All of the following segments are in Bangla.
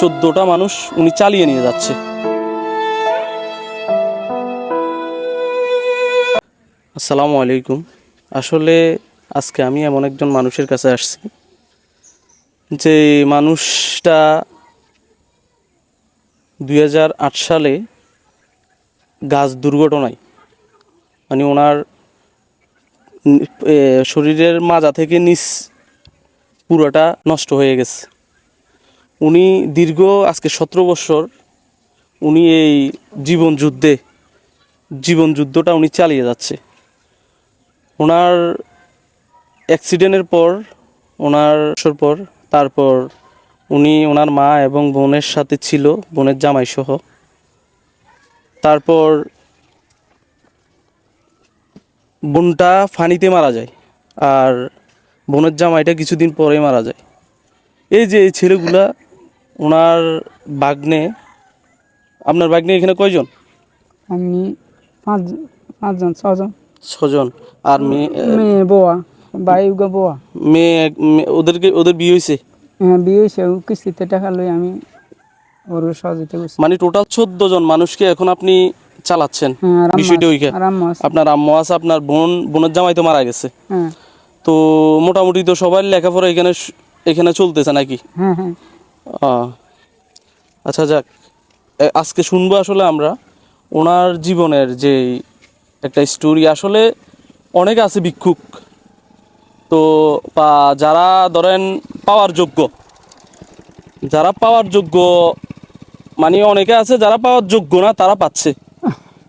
চোদ্দটা মানুষ উনি চালিয়ে নিয়ে যাচ্ছে। আসসালামু আলাইকুম। আসলে আজকে আমি এমন একজন মানুষের কাছে আসছি, যে মানুষটা দুই হাজার আট সালে গাছ দুর্ঘটনায় মানে ওনার শরীরের মাজা থেকে নিচ পুরোটা নষ্ট হয়ে গেছে। উনি দীর্ঘ আজকে সতেরো বছর উনি এই জীবন যুদ্ধে, জীবন যুদ্ধটা উনি চালিয়ে যাচ্ছে। ওনার অ্যাক্সিডেন্টের পর, ওনার পর, তারপর উনি ওনার মা এবং বোনের সাথে ছিল, বোনের জামাই সহ তারপর বোনটা ফানিতে মারা যায়। আর বোনের জামাইটা কিছুদিন পরে মারা যায়। এই যে এই ছেলেগুলা ওনার বাগনে আপনার বাগ্নে এখানে কয়জন? আমি পাঁচ পাঁচজন ছজন। ছজন। আর মেয়ে মেয়ে বোয়া ভাই বোয়া। মেয়ে ওদেরকে ওদের বিয়ে হয়েছে হ্যাঁ বিয়ে হয়েছে ও কিস্তিতে টাকা লই আমি ওর সহযোগিতা করছি। মানে টোটাল চোদ্দ জন মানুষকে এখন আপনি চালাচ্ছেন হ্যাঁ বিষয়টা ওইখানে। আপনার আম্মু আছে আপনার বোন বোনের জামাই তো মারা গেছে। হ্যাঁ। তো মোটামুটি তো সবার লেখাপড়া এখানে এখানে চলতেছে নাকি? হ্যাঁ হ্যাঁ। আচ্ছা যাক। আজকে শুনব আসলে আমরা ওনার জীবনের যে একটা স্টোরি আসলে অনেক আছে ভিক্ষুক। তো বা যারা ধরেন পাওয়ার যোগ্য যারা পাওয়ার যোগ্য মানে অনেকে আছে যারা পাওয়ার যোগ্য না তারা পাচ্ছে।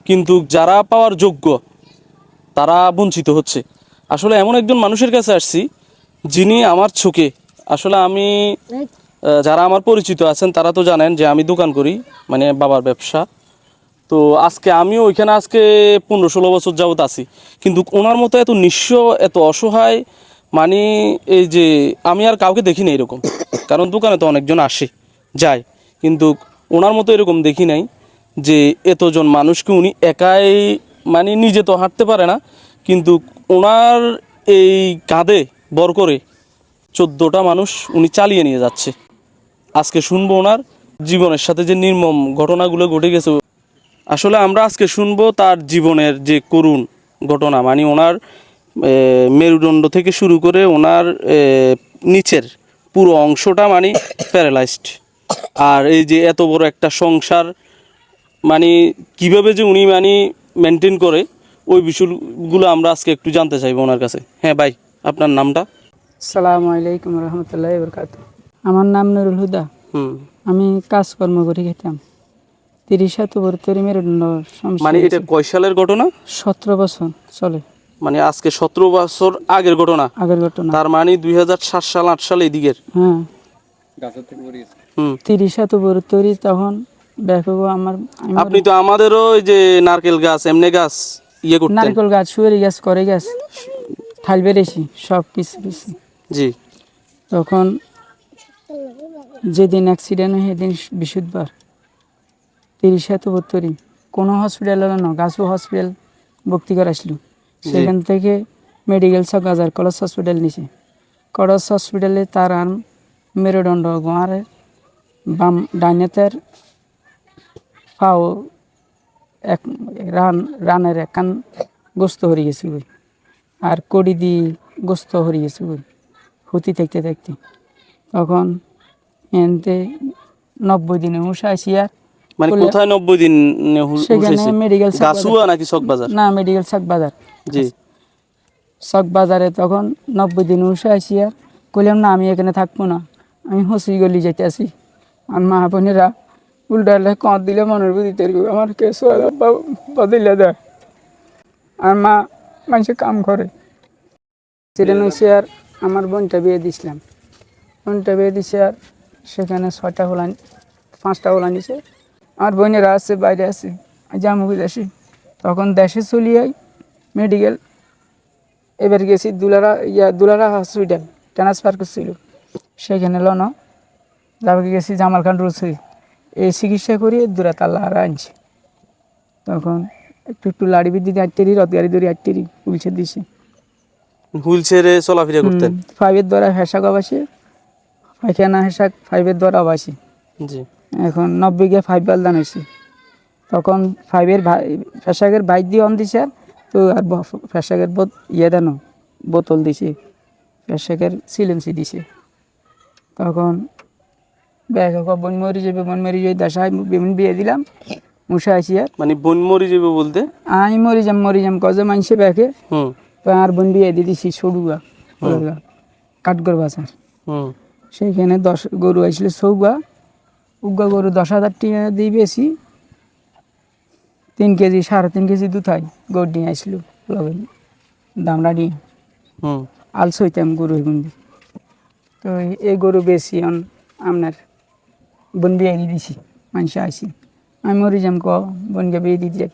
কিন্তু যারা পাওয়ার যোগ্য তারা বঞ্চিত হচ্ছে। আসলে এমন একজন মানুষের কাছে আসছি, যিনি আমার চোখে আসলে আমি যারা আমার পরিচিত আছেন, তারা তো জানেন যে আমি দোকান করি মানে বাবার ব্যবসা। তো আজকে আমিও ওইখানে, আজকে পনেরো ষোলো বছর যাবত আছি। কিন্তু ওনার মতো এত নিঃস্ব, এত অসহায় মানে এই যে আমি আর কাউকে দেখিনি এরকম। কারণ দোকানে তো অনেকজন আসে, যায়। কিন্তু ওনার মতো এরকম দেখি নাই যে এতজন মানুষকে উনি একাই মানে নিজে তো হাঁটতে পারে না, কিন্তু ওনার এই কাঁধে বর করে চোদ্দোটা মানুষ উনি চালিয়ে নিয়ে যাচ্ছে। আজকে শুনব ওনার জীবনের সাথে যে নির্মম ঘটনাগুলো ঘটে গেছে। আসলে আমরা আজকে শুনব তার জীবনের যে করুণ ঘটনা মানে ওনার মেরুদণ্ড থেকে শুরু করে ওনার নিচের পুরো অংশটা মানে প্যারালাইজড আর এই যে এত বড় একটা সংসার মানে কীভাবে যে উনি মানে মেনটেন করে ওই বিষয়গুলো আমরা আজকে একটু জানতে চাইব ওনার কাছে। হ্যাঁ ভাই আপনার নামটা? সালাম আলাইকুম রহমতুল্লাহ বরকাত আমার নাম নুরুল হুদা। হুম। আমি কাজকর্ম করে খেতাম। তিরিশ হাত তরি মেরুদণ্ড মানে এটা কয় সালের ঘটনা? সতেরো বছর চলে। মানে আজকে সতেরো বছর আগের ঘটনা। আগের ঘটনা। তার মানে দুই হাজার সাত সাল আট সাল এদিকের হ্যাঁ। হুম। তিরিশ হাত তরি তখন দেখো আমার আপনি তো আমাদেরও ওই যে নারকেল গাছ এমনি গাছ। ইয়ে করতেন নারকেল গাছ সুয়েরি গাছ করে গাছ ঠাল বেড়েছি সব কিছু কিছু। জি। তখন যেদিন অ্যাক্সিডেন্ট হয় সেদিন বৃহস্পতিবার তিরিশ তরি কোনো হসপিটাল হলো না গাছু হসপিটাল ভর্তি করাইছিল সেখান থেকে মেডিকেল সব গাজার কলেজ হসপিটাল নিছে। কলেজ হসপিটালে তার আর মেরুদণ্ড গোয়ারে বাম ডাইনেতের পাও এক রান রানের একান গোস্ত গেছে বই আর কড়ি দি গোস্ত হয়ে গেছে বই হুতি থাকতে থাকতে। তখন এনতে নব্বই দিনে আসি আর মানে কোথায় নব্বই দিন সেখানে মেডিকেল গাছুয়া নাকি চক বাজার? না মেডিকেল শাক বাজার। জি। শাক বাজারে তখন নব্বই দিন আর কইলাম না আমি এখানে থাকব না। আমি হসি গলি যেতে আসি আর মা বোনেরা উল্টালে কঁত দিলে মনের বুঝিতে আমার কে বদিলে দেয়। আর মা মানুষে কাম করে। সেদিন হয়েছে আর আমার বোনটা বিয়ে দিছিলাম। বোনটা বিয়ে দিছে আর সেখানে ছয়টা হোলান, পাঁচটা হোলান দিছে। আমার বোনেরা আছে, বাইরে আছে জামু আসি তখন দেশে চলি আই, মেডিকেল। এবার গেছি দুলারা, ইয়া দুলারা হসপিটাল, ট্রান্সফার করছিল। সেখানে লন তারপরে গেছি জামাল খান রসুই চিকিৎসা করিয়ে দূরাত আল্লাহ আর আনছে। তখন একটু একটু লাড়ি বিদ্যুৎ আটটেরি রথ গাড়ি দড়ি আটটেরি পুলিশে দিছে। হুইল চেয়ারে চলাফেরা করতেন? ফাইভের দ্বারা হেসা গবাসে পায়খানা হিসাব ফাইভের দ্বারা বাসি জি। এখন নব্বই গিয়ে ফাইভ বালদান হয়েছে। তখন ফাইভের ভাই ফেসাকের বাইক দিয়ে অন দিছে আর তো আর ফেসাকের বোত ইয়ে দেন বোতল দিছে ফেসাকের সিলেন্সি দিছে। তখন ব্যাগ বন মরি যাবে বন মরি যাবে দেশায় বিমান বিয়ে দিলাম মুসা আসি আর। মানে বোন মরি যাবে বলতে? আমি মরি যাম মরি যাম কজে মানছে ব্যাগে। হুম। তো আর বোন বিয়ে দিয়ে দিছি সেইখানে দশ গরু আসলে সৌগা উগা গরু দশ হাজার টাকা দিয়ে বেশি। তিন কেজি সাড়ে তিন কেজি দুথাই গরু নিয়ে আসলো লগে দামড়া নিয়ে। হুম। আলস হইতাম গরু তো এই- এই গরু বেশি আপনার বোন বিয়ে দিছি মানুষ আসি। আমি মরি যাম ক বোনকে বিয়ে দিয়ে যাই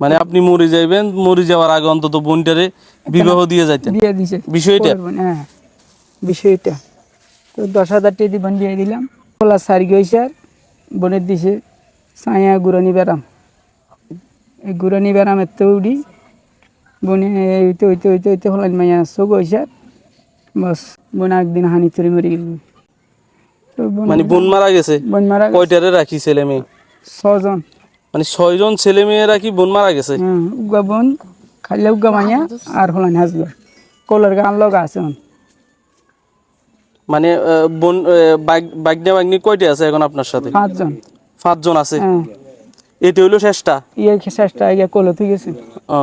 মানে আপনি মরে যাইবেন মরে যাওয়ার আগে অন্তত বোনটারে বিবাহ দিয়ে যাইতেন। বিয়ে দিছে। বিষয়টা? হ্যাঁ বিষয়টা। তো দশ হাজার টাকা দিয়ে বোন বিয়ে দিলাম। খোলা সারি গেছে আর বোনের দিছে সাইয়া গুরানি বেড়াম। এই গুরানি বেড়ামের তো উড়ি বনে হইতে হইতে হইতে হইতে হলান মাইয়া চোখ হয়েছে বস বোন একদিন হানি তরি মরে গেল। মানে বোন মারা গেছে? বোন মারা। কয়টারে রাখি ছেলে মেয়ে? ছজন। মানে ছয়জন ছেলে মেয়েরা কি বোন মারা গেছে? উগা বোন খাইলে উগা মাইয়া আর হলান হাসবা কলার গান লগা আছে মানে বোন বাগনা বাগনি কয়টা আছে এখন আপনার সাথে? পাঁচজন। পাঁচজন আছে? হ্যাঁ। এটা হইল শেষটা? ইয়ে চেষ্টা ইয়ে কলে ঠিক গেছে। ও।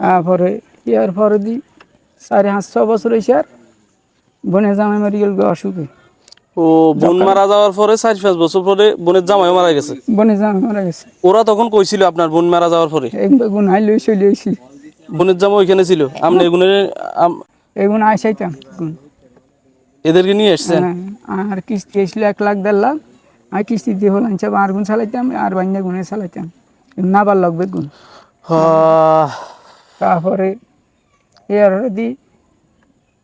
তারপরে ইয়ার পরে দি সাড়ে পাঁচ ছ বছর হয়েছে আর বনে জামাই মারি গেল অসুখে। ও বোন মারা যাওয়ার পরে চার পাঁচ বছর পরে বোনের জামাই মারা গেছে? বনে জামাই মারা গেছে। ওরা তখন কইছিল আপনার বোন মারা যাওয়ার পরে? গুণ হাই লই চলে আইসি বোনের জামা ওইখানে ছিল? আপনি এগুনের এগুন আইসাইতাম এদেরকে নিয়ে এসছেন হ্যাঁ আর কিস্তি আসলে এক লাখ দেড় লাখ। আর কিস্তি দিয়ে হল আনছে আর গুণ চালাইতাম আর বান্যা গুণে চালাইতাম। না বার লাগবে গুণ তারপরে এর দি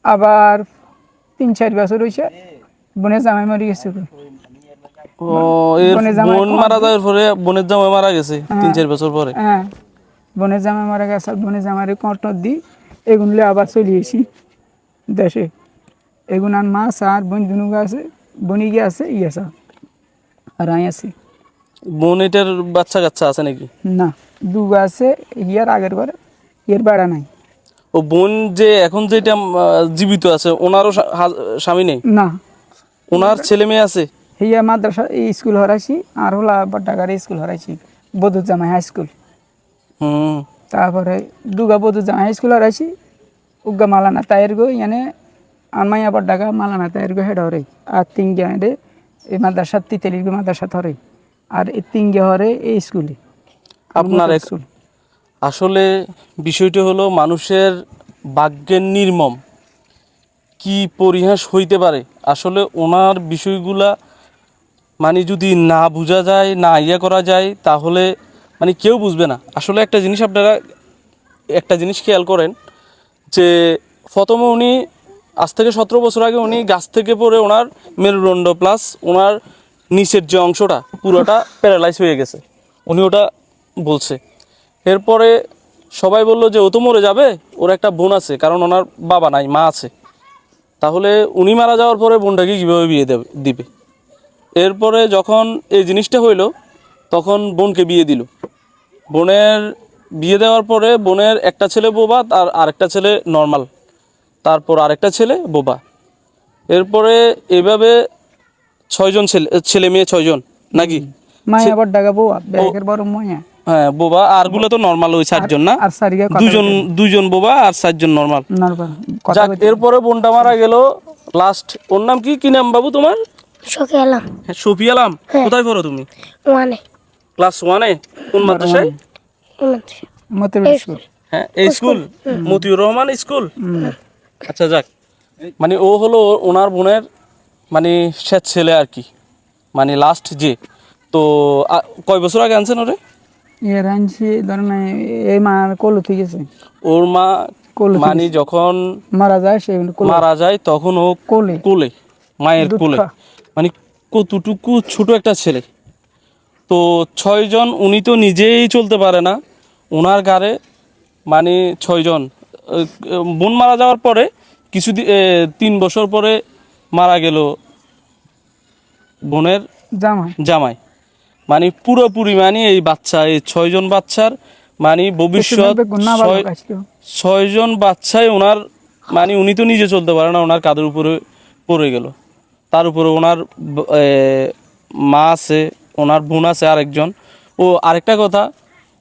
আবার তিন চার বছর হয়েছে বনে জামাই মারি গেছে ও এর বোন মারা যাওয়ার পরে বোনের জামাই মারা গেছে তিন চার বছর পরে। হ্যাঁ। বনের জামা মারা গেছে বনের জামারে কটর দি এগুনলে আবার চলে এসি দেশে। এগুন আর মাছ আর বোন দুনু আছে বনি গিয়ে আছে ই আছে আর আই আছে। বোন এটার বাচ্চা কাচ্চা আছে নাকি? না দুগা আছে ইয়ার আগের ঘরে এর বেড়া নাই। ও বোন যে এখন যেটা জীবিত আছে ওনারও স্বামী নেই? না। ওনার ছেলে মেয়ে আছে? হিয়া মাদ্রাসা এই স্কুল হরাইছি আর হলা বড্ডাগার স্কুল হরাইছি বদুর জামাই হাই স্কুল। হুম। তারপরে দুগা বদুর জামাই হাই স্কুল হরাইছি উগ্গা মালানা তায়ের গো ইয়ানে আনমাইয়া বড্ডাগা মালানা তায়ের গো হেড হরে আর তিনগে হেডে এই মাদ্রাসা তিতেলির গো মাদ্রাসা হরে আর এই তিনগে হরে এই স্কুলে। আপনার স্কুল। আসলে বিষয়টি হলো মানুষের ভাগ্যের নির্মম। কি পরিহাস হইতে পারে? আসলে ওনার বিষয়গুলা মানে যদি না বোঝা যায়, না ইয়ে করা যায়, তাহলে মানে কেউ বুঝবে না। আসলে একটা জিনিস আপনারা, একটা জিনিস খেয়াল করেন যে প্রথমে উনি, আজ থেকে সতেরো বছর আগে উনি গাছ থেকে পড়ে ওনার মেরুদণ্ড প্লাস ওনার নিচের যে অংশটা, পুরোটা প্যারালাইজ হয়ে গেছে। উনি ওটা বলছে। এরপরে সবাই বলল যে, ও তো মরে যাবে? ওর একটা বোন আছে, কারণ ওনার বাবা নাই, মা আছে। তাহলে উনি মারা যাওয়ার পরে বোনটাকে কীভাবে বিয়ে দেবে দিবে? এরপরে যখন এই জিনিসটা হইল তখন বোনকে বিয়ে দিল। বোনের বিয়ে দেওয়ার পরে বোনের একটা ছেলে বোবা আর আরেকটা ছেলে নর্মাল তারপর আরেকটা ছেলে বোবা। এরপরে এভাবে ছয়জন ছেলে ছেলে মেয়ে ছয়জন নাকি? মায়া বড় মায়া। হ্যাঁ বোবা আরগুলো তো নর্মাল ওই চারজন না? আর সারিগা দুজন দুজন বোবা আর চারজন নর্মাল কথা যাক এরপরে বোনটা মারা গেল লাস্ট ওর নাম কি? কি নাম বাবু তোমার? শোকে এলাম হ্যাঁ, সফি আলাম। কোথায় পড়ো তুমি? ওয়ানে। ক্লাস ওয়ানে কোন মাদ্রাসায়? মতে স্কুল। হ্যাঁ এই স্কুল? মতিউর রহমান স্কুল? আচ্ছা যাক। মানে ও হলো ওনার বোনের মানে শেষ ছেলে আর কি। মানে লাস্ট যে। তো কয় বছর আগে আনছেন ওরে? এর আনছি ধরেন এই মার কলু ঠিক আছে ওর মা কোলে মানে যখন মারা যায় সে মারা যায় তখন ও কোলে। কোলে মায়ের কোলে। মানে কতটুকু ছোট একটা ছেলে। তো ছয়জন উনি তো নিজেই চলতে পারে না। ওনার গাড়ে মানে ছয়জন বোন মারা যাওয়ার পরে কিছু তিন বছর পরে মারা গেল বোনের জামাই। জামাই। মানে পুরোপুরি মানে এই বাচ্চা এই ছয়জন বাচ্চার মানে ভবিষ্যৎ ছয়জন বাচ্চাই ওনার মানে উনি তো নিজে চলতে পারে না ওনার কাদের উপরে পড়ে গেল। তার উপরে ওনার মা আছে ওনার বোন আছে আরেকজন। ও আরেকটা কথা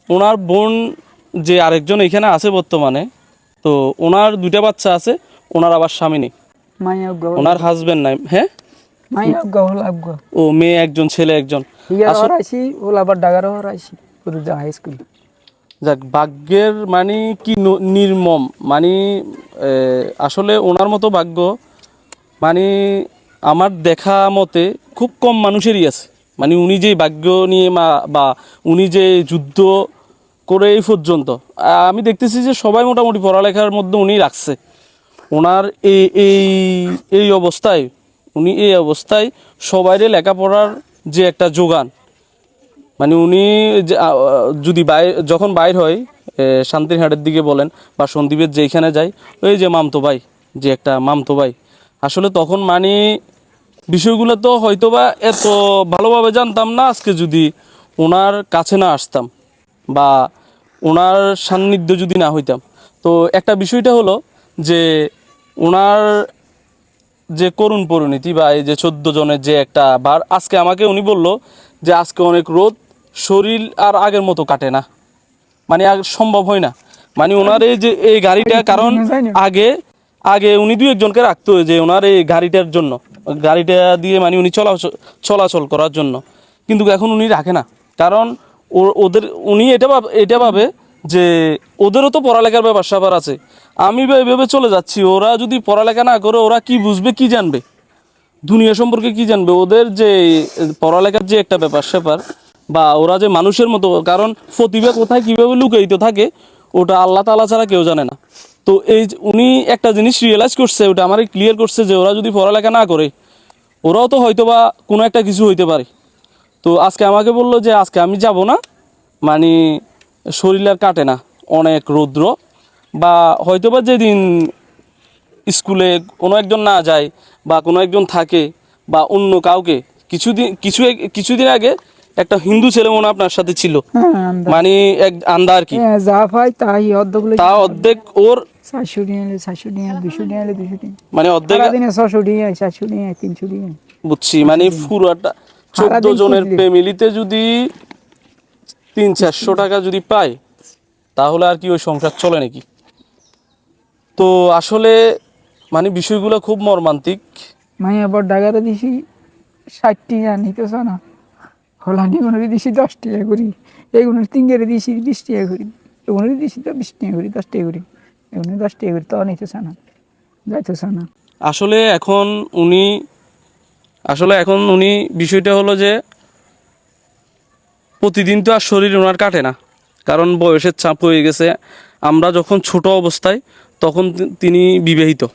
ওনার বোন যে আরেকজন এখানে আছে বর্তমানে তো ওনার দুইটা বাচ্চা আছে ওনার আবার স্বামী নেই। ওনার হাজবেন্ড নাই। হ্যাঁ? ও মেয়ে একজন ছেলে একজন। ইয়া আসল- হরাইছি ওলা আবার ডাগার হরাইছি পুরো হাই স্কুল যাক ভাগ্যের মানে কি নির্মম মানে আসলে ওনার মতো ভাগ্য মানে আমার দেখা মতে খুব কম মানুষেরই আছে। মানে উনি যে ভাগ্য নিয়ে মা বা উনি যে যুদ্ধ করে এই পর্যন্ত আমি দেখতেছি যে সবাই মোটামুটি পড়ালেখার মধ্যে উনি রাখছে। ওনার এই এই এই অবস্থায় উনি এই অবস্থায় সবাইরে লেখাপড়ার যে একটা যোগান। মানে উনি যদি বাইর যখন বাইর হয় এ, শান্তিরহাটের দিকে বলেন বা সন্দীপের যেখানে যায় ওই যে মামতো ভাই যে একটা মামতো ভাই আসলে তখন মানে বিষয়গুলো তো হয়তোবা এত ভালোভাবে জানতাম না আজকে যদি ওনার কাছে না আসতাম বা ওনার সান্নিধ্য যদি না হইতাম। তো একটা বিষয়টা হলো যে ওনার যে করুণ পরিণতি বা এই যে চোদ্দ জনের যে একটা বার আজকে আমাকে উনি বলল যে আজকে অনেক রোদ শরীর আর আগের মতো কাটে না। মানে আর সম্ভব হয় না। মানে ওনার এই যে এই গাড়িটা কারণ আগে আগে উনি দুই একজনকে রাখতো যে ওনার এই গাড়িটার জন্য। গাড়িটা দিয়ে মানে উনি চলাচল চলাচল করার জন্য। কিন্তু এখন উনি রাখে না। কারণ ওদের উনি এটা ভাব এটা ভাবে যে ওদেরও তো পড়ালেখার ব্যাপার স্যাপার আছে। আমি ভে- ভেবে চলে যাচ্ছি, ওরা যদি পড়ালেখা না করে, ওরা কি বুঝবে, কি জানবে? দুনিয়া সম্পর্কে কি জানবে? ওদের যে পড়ালেখার যে একটা ব্যাপার স্যাপার, বা ওরা যে মানুষের মতো, কারণ প্রতিভা কোথায় কীভাবে লুকায়িত থাকে, ওটা আল্লাহ তালা ছাড়া কেউ জানে না। তো এই উনি একটা জিনিস রিয়েলাইজ করছে, ওটা আমারে ক্লিয়ার করছে যে ওরা যদি পড়ালেখা না করে, ওরাও তো হয়তো বা কোনো একটা কিছু হইতে পারে। তো আজকে আমাকে বলল যে, আজকে আমি যাব না। মানে শরীর আর কাটে না। অনেক রৌদ্র। বা হয়তোবা যেদিন স্কুলে কোনো একজন না যায় বা কোনো একজন থাকে বা অন্য কাউকে কিছুদিন কিছু কিছুদিন আগে একটা হিন্দু ছেলে মনে আপনার সাথে ছিল। হ্যাঁ মানে এক আন্দা আর কি। হ্যাঁ, যা তাই অর্ধগুলো তা অর্ধেক ওর মানে অর্ধেক বুঝছি মানে পুরোটা চোদ্দ জনের ফ্যামিলিতে যদি তিন চারশো টাকা যদি পায় তাহলে আর কি ওই সংসার চলে নাকি? তো আসলে মানে বিষয়গুলো খুব মর্মান্তিক। মাই আবার ডাগারে দিছি ষাট টিয়া নিতেছ না হলানি গুণরে দিছি দশ টাকা করি এগুলো তিনগেরে দিছি বিশ টাকা করি এগুলো দিছি তো বিশ টাকা করি দশ টাকা করি এগুলো দশ টাকা করি তো নিতেছ না যাইতেছ না আসলে এখন উনি আসলে এখন উনি বিষয়টা হলো যে প্রতিদিন তো আর শরীর ওনার কাটে না। কারণ বয়সের চাপ হয়ে গেছে। আমরা যখন ছোট অবস্থায়, তখন তিনি বিবাহিত।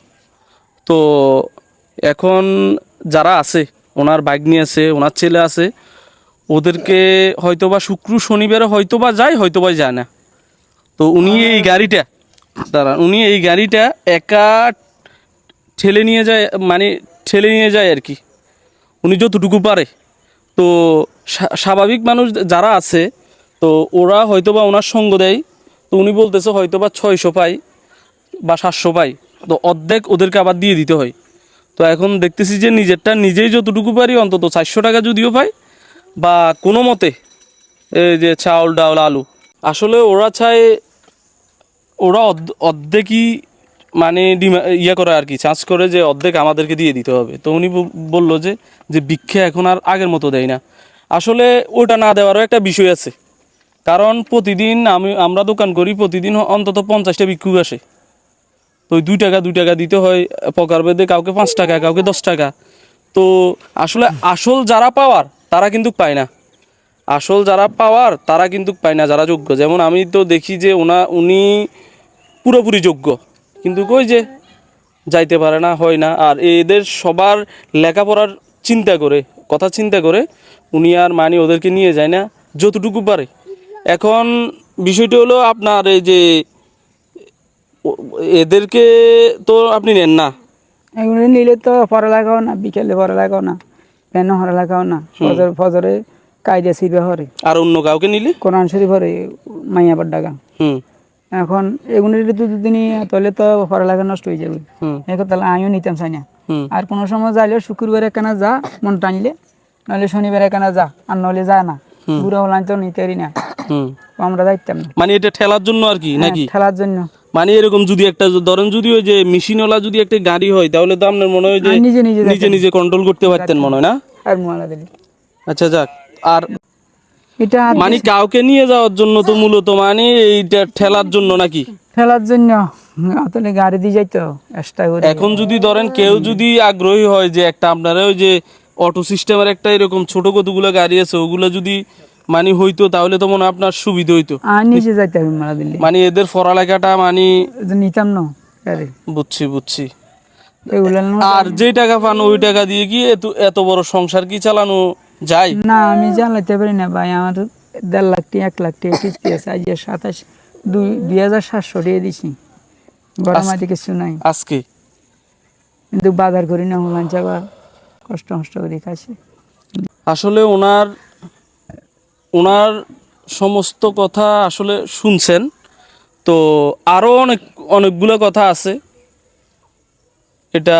তো এখন যারা আছে, ওনার বাগ্নি আছে, ওনার ছেলে আছে, ওদেরকে হয়তোবা শুক্র, শনিবারে হয়তোবা যায় হয়তোবা যায় না। তো উনি এই গাড়িটা, দাঁড়ান, উনি এই গাড়িটা একা ঠেলে নিয়ে যায় মানে ঠেলে নিয়ে যায় আর কি। উনি যতটুকু পারে। তো স্বাভাবিক মানুষ যারা আছে, তো ওরা হয়তোবা ওনার সঙ্গ দেয়। তো উনি বলতেছে হয়তোবা ছয়শো পাই বা সাতশো পাই। তো অর্ধেক ওদেরকে আবার দিয়ে দিতে হয়। তো এখন দেখতেছি যে নিজেরটা নিজেই যতটুকু পারি অন্তত চারশো টাকা যদিও পাই বা কোনো মতে এই যে চাউল ডাউল আলু। আসলে ওরা চায় ওরা অর্ধেকই মানে ইয়ে করে আর কি চার্জ করে যে অর্ধেক আমাদেরকে দিয়ে দিতে হবে। তো উনি বলল যে যে ভিক্ষা এখন আর আগের মতো দেয় না। আসলে ওটা না দেওয়ারও একটা বিষয় আছে। কারণ প্রতিদিন আমি, আমরা দোকান করি, প্রতিদিন অন্তত পঞ্চাশটা ভিক্ষুক আসে। তো দুই টাকা দুই টাকা দিতে হয়, পকার বেঁধে কাউকে পাঁচ টাকা, কাউকে দশ টাকা। তো আসলে আসল যারা পাওয়ার, তারা কিন্তু পায় না। আসল যারা পাওয়ার, তারা কিন্তু পায় না, যারা যোগ্য। যেমন আমি তো দেখি যে ওনা উনি পুরোপুরি যোগ্য। কিন্তু কই যে যাইতে পারে না হয় না। আর এদের সবার লেখাপড়ার চিন্তা করে কথা চিন্তা করে উনি আর মানি ওদেরকে নিয়ে যায় না যতটুকু পারে। এখন বিষয়টি হলো আপনার এই যে এদেরকে তো আপনি নেন না। এগুলো নিলে তো পরে লাগাও না বিকেলে পরে লাগাও না হরে লাগাও না? ফজর ফজরে কায়দা ছিড়বে হরে আর অন্য কাউকে নিলে? কোরআন শরীফ হরে মাইয়াবার ডাকা। হুম। এখন এগুলো যদি দুদিনই তাহলে তো পড়ালেখা নষ্ট হয়ে যাবে। এখন তাহলে আমিও নিতাম চাই না আর কোনো সময় যাইলেও শুক্রবার এখানে যা মন টানলে নাহলে শনিবার এখানে যা আর নাহলে যা না। বুড়া হলাম তো নিতে পারি না আমরা যাইতাম না। মানে এটা ঠেলার জন্য আর কি নাকি? হ্যাঁ, খেলার জন্য। মানে এরকম যদি একটা ধরেন যদি ওই যে মেশিনওয়ালা যদি একটা গাড়ি হয় তাহলে তো আপনার মনে হয় যে নিজে নিজে নিজে নিজে কন্ট্রোল করতে পারতেন মনে হয় না? আর আচ্ছা যাক। আর এটা মানে কাউকে নিয়ে যাওয়ার জন্য তো মূলত মানে এইটা ঠেলার জন্য নাকি? খেলার জন্য। তাহলে গাড়ি দিয়ে যাইতো এক্সট্রা করে এখন যদি ধরেন কেউ যদি আগ্রহী হয় যে একটা আপনারা ওই যে অটো সিস্টেমের একটা এরকম ছোট কতগুলো গাড়ি আছে ওগুলো যদি মানে হইতো তাহলে তো মনে হয় আপনার সুবিধা হইতো। আর নিজে যাইতে হবে মোয়ালা দিলি মানে এদের পড়ালেখাটা মানে নিতাম না বুঝছি বুঝছি। আর যে টাকা পান ওই টাকা দিয়ে কি এত বড় সংসার কি চালানো যায় না আমি জানলাইতে পারি না ভাই আমার দেড় লাখ টাকা এক লাখ টাকা কিস্তি আছে আজ সাতাশ দুই দুই হাজার সাতশো দিয়ে দিছি। বড় কিছু নাই। আজকে? কিন্তু বাজার করি না হলাম যাবার কষ্ট মষ্ট করে খাইছি। আসলে ওনার ওনার সমস্ত কথা আসলে শুনছেন। তো আরও অনেক অনেকগুলো কথা আছে। এটা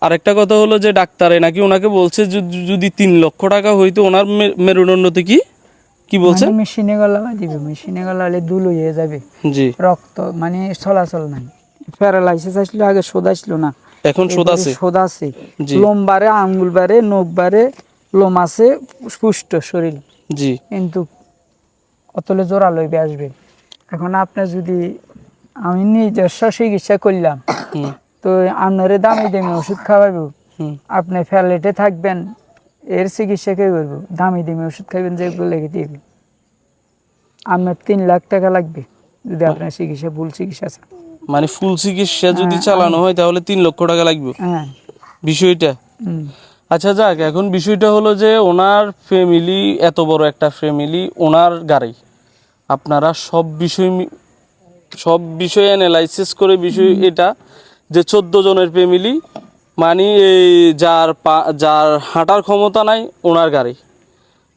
আরেকটা কথা হলো যে ডাক্তারে নাকি ওনাকে বলছে যদি- তিন লক্ষ টাকা হইতো ওনার মেরুদণ্ডতে কি? কি বলছেন? মানে মেশিনে গলা দিবে মেশিনে গলা হলে দুল হয়ে যাবে। জি। রক্ত মানে চলাচল নাই। প্যারালাইসিস আসলে আগে সোদ আসলো না। এখন শোধ আছে? সোদ আছে। জি। লোম বাড়ে আঙ্গুল বাড়ে নখ বাড়ে লোম আছে পুষ্ট শরীর। জি। কিন্তু অতলে জোড়া লইবে আসবে। এখন আপনি যদি আমি নিজস্ব চিকিৎসা করলাম। তো আপনারে দামি দামি ওষুধ খাওয়াবো। আপনি ফ্যালেটে থাকবেন এর চিকিৎসা কে করব? দামি দামি ওষুধ খাইবেন যেগুলো লেগে দিবে। আপনার তিন লাখ টাকা লাগবে যদি আপনার চিকিৎসা ভুল চিকিৎসা। মানে ফুল চিকিৎসা যদি চালানো হয় তাহলে তিন লক্ষ টাকা লাগবে। হ্যাঁ। বিষয়টা। আচ্ছা যাক এখন বিষয়টা হলো যে ওনার ফ্যামিলি এত বড় একটা ফ্যামিলি ওনার গাড়ি। আপনারা সব বিষয় সব বিষয় অ্যানালাইসিস করে বিষয় এটা যে চোদ্দ জনের ফ্যামিলি মানে এই যার পা যার হাঁটার ক্ষমতা নাই ওনার গাড়ি।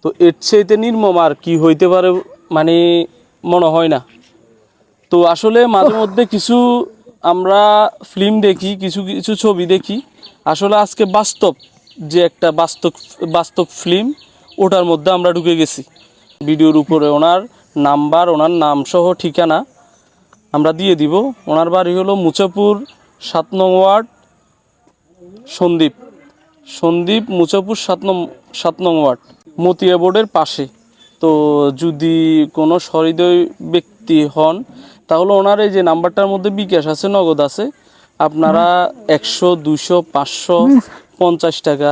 তো এর চাইতে নির্মম আর কি হইতে পারে মানে মনে হয় না। তো আসলে মাঝে মধ্যে কিছু আমরা ফিল্ম দেখি কিছু কিছু ছবি দেখি। আসলে আজকে বাস্তব যে একটা বাস্তব বাস্তব ফিল্ম ওটার মধ্যে আমরা ঢুকে গেছি। ভিডিওর উপরে ওনার নাম্বার ওনার নামসহ ঠিকানা আমরা দিয়ে দিব। ওনার বাড়ি হলো মুচাপুর সাত নং ওয়ার্ড, সন্দীপ। সন্দীপ মুচাপুর সাত নং সাত নং ওয়ার্ড, মতিয়া বোর্ডের পাশে। তো যদি কোনো সহৃদয় ব্যক্তি হন, তাহলে ওনার এই যে নাম্বারটার মধ্যে বিকাশ আছে, নগদ আছে। আপনারা একশো দুশো পাঁচশো, পঞ্চাশ টাকা,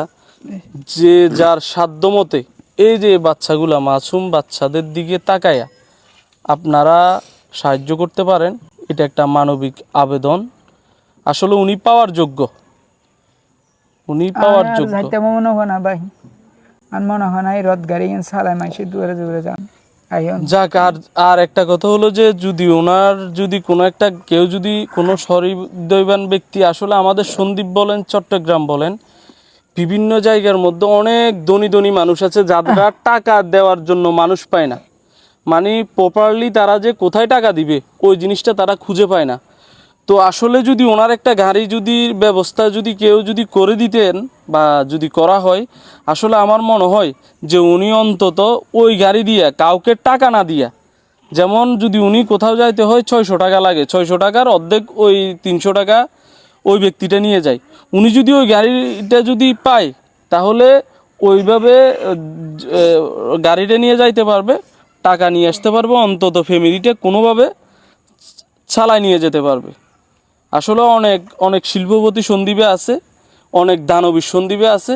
যে যার সাধ্য মতে এই যে বাচ্চাগুলা, মাসুম বাচ্চাদের দিকে তাকায়া আপনারা সাহায্য করতে পারেন। এটা একটা মানবিক আবেদন। আসলে উনি পাওয়ার যোগ্য। উনি পাওয়ার আর যোগ্য। যাইতে মনে হয় না ভাই। আর মনে হয় না এই রথ গাড়ি চালায় মাইসে দুয়ারে দুয়ারে যান। যাক আর আর একটা কথা হলো যে যদি ওনার যদি কোনো একটা কেউ যদি কোনো সহৃদয়বান ব্যক্তি আসলে আমাদের সন্দীপ বলেন চট্টগ্রাম বলেন বিভিন্ন জায়গার মধ্যে অনেক ধনী ধনী মানুষ আছে যারা টাকা দেওয়ার জন্য মানুষ পায় না। মানে প্রপারলি তারা যে কোথায় টাকা দিবে ওই জিনিসটা তারা খুঁজে পায় না। তো আসলে যদি ওনার একটা গাড়ি যদি ব্যবস্থা যদি কেউ যদি করে দিতেন বা যদি করা হয়, আসলে আমার মনে হয় যে উনি অন্তত ওই গাড়ি দিয়ে, কাউকে টাকা না দিয়া, যেমন যদি উনি কোথাও যাইতে হয় ছয়শো টাকা লাগে, ছয়শো টাকার অর্ধেক ওই তিনশো টাকা ওই ব্যক্তিটা নিয়ে যায়। উনি যদি ওই গাড়িটা যদি পায়, তাহলে ওইভাবে গাড়িটা নিয়ে যাইতে পারবে, টাকা নিয়ে আসতে পারবে, অন্তত ফ্যামিলিটা কোনোভাবে চালায় নিয়ে যেতে পারবে। আসলে অনেক অনেক শিল্পপতি সন্দীপে আছে অনেক দানবী সন্দীপে আছে।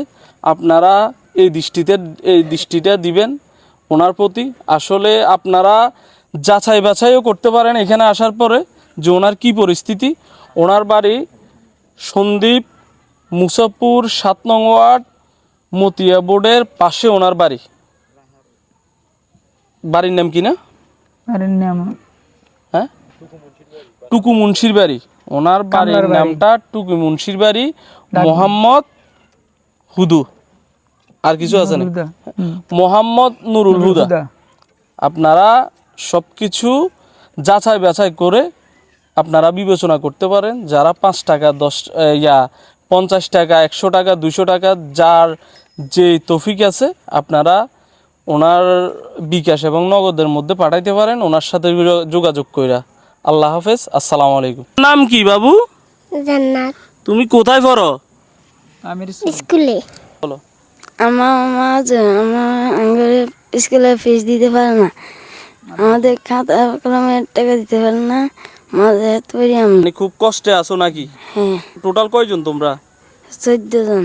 আপনারা এই দৃষ্টিতে এই দৃষ্টিটা দিবেন ওনার প্রতি। আসলে আপনারা যাচাই বাছাইও করতে পারেন এখানে আসার পরে যে ওনার কী পরিস্থিতি। ওনার বাড়ি সন্দীপ মুসাপুর সাত নং ওয়ার্ড মতিয়া বোর্ডের পাশে ওনার বাড়ি। বাড়ির নাম কি না? আর নাম হ্যাঁ? টুকু মুন্সির বাড়ি। ওনার বাড়ির নামটা টুকু মুন্সির বাড়ি মোহাম্মদ হুদু। আর কিছু আছে হুম, মোহাম্মদ নুরুল হুদা। আপনারা সব কিছু যাচাই বাছাই করে আপনারা বিবেচনা করতে পারেন যারা পাঁচ টাকা দশ ইয়া পঞ্চাশ টাকা একশো টাকা দুশো টাকা যার যে তফিক আছে আপনারা ওনার বিকাশ এবং নগদের মধ্যে পাঠাইতে পারেন ওনার সাথে যোগাযোগ কইরা। আল্লাহ হাফেজ আসসালামু আলাইকুম। নাম কি বাবু? জান্নাত। তুমি কোথায় পড়ো? আমির স্কুলে। বলো। আমার মা আমার আঙ্গুরে স্কুলে ফিস দিতে পারে না। আমাদের খাতা কলমের টাকা দিতে পারে না। মাঝে তৈরি আমি মানে খুব কষ্টে আছো নাকি? হ্যাঁ। টোটাল কয়জন তোমরা? চোদ্দ জন।